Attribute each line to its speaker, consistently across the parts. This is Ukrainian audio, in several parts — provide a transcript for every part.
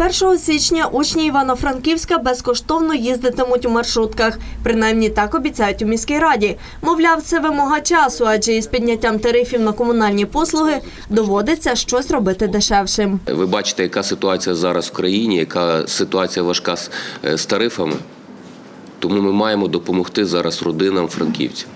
Speaker 1: 1 січня учні Івано-Франківська безкоштовно їздитимуть у маршрутках. Принаймні так обіцяють у міській раді. Мовляв, це вимога часу, адже із підняттям тарифів на комунальні послуги доводиться щось робити дешевшим.
Speaker 2: Ви бачите, яка ситуація зараз в країні, яка ситуація важка з, е, з тарифами. Тому ми маємо допомогти зараз родинам франківців.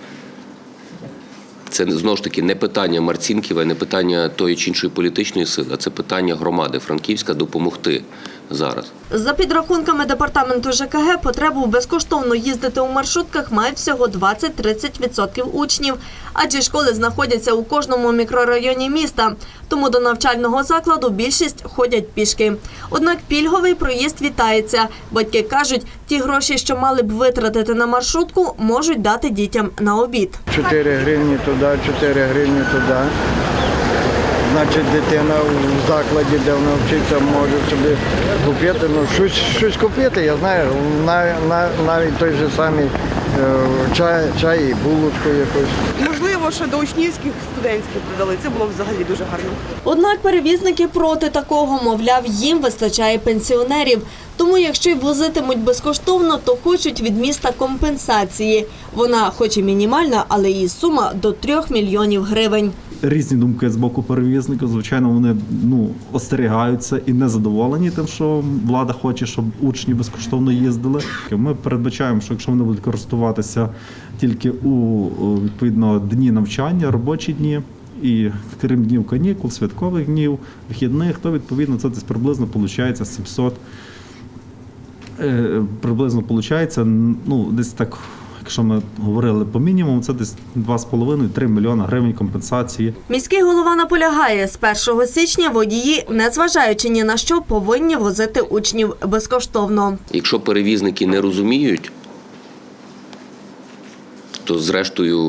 Speaker 2: Це знову ж таки не питання Марцінківа, не питання тої чи іншої політичної сили, а це питання громади Франківська допомогти зараз.
Speaker 1: За підрахунками департаменту ЖКГ, потребу безкоштовно їздити у маршрутках мають всього 20-30% учнів, адже школи знаходяться у кожному мікрорайоні міста. Тому до навчального закладу більшість ходять пішки. Однак пільговий проїзд вітається. Батьки кажуть, ті гроші, що мали б витратити на маршрутку, можуть дати дітям на обід.
Speaker 3: 4 гривні туди, 4 гривні туди. Значить, дитина в закладі, де вона вчиться, може собі купити. Ну, щось, щось купити, я знаю, на, на, навіть той же самий е, чай, чай і булочку якусь.
Speaker 4: Можливо, що до учнівських студентських додали. Це було взагалі дуже гарно.
Speaker 1: Однак перевізники проти такого, мовляв, їм вистачає пенсіонерів. Тому, якщо й возитимуть безкоштовно, то хочуть від міста компенсації. Вона, хоч і мінімальна, але її сума до 3 мільйонів гривень.
Speaker 5: Різні думки з боку перевізників. Звичайно, вони ну остерігаються і не задоволені тим, що влада хоче, щоб учні безкоштовно їздили. Ми передбачаємо, що якщо вони будуть користуватися тільки у у, відповідно дні навчання, робочі дні. І крім днів канікул, святкових днів, вихідних, то відповідно це десь приблизно виходить 700 Е, приблизно виходить, ну, десь так, якщо ми говорили по мінімуму, це десь 2,5-3 мільйона гривень компенсації.
Speaker 1: Міський голова наполягає, з 1 січня водії, незважаючи ні на що, повинні возити учнів безкоштовно.
Speaker 2: Якщо перевізники не розуміють, то зрештою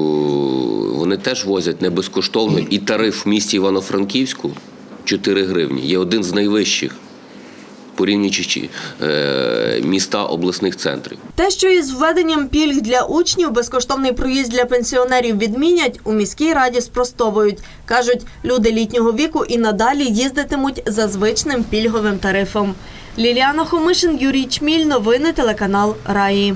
Speaker 2: вони теж возять не безкоштовно. І тариф в місті Івано-Франківську 4 гривні є один з найвищих, порівнюючи е, міста обласних центрів.
Speaker 1: Те, що із введенням пільг для учнів безкоштовний проїзд для пенсіонерів відмінять, у міській раді спростовують. Кажуть, люди літнього віку і надалі їздитимуть за звичним пільговим тарифом. Ліліана Хомишин, Юрій Чміль, новини телеканал Раї.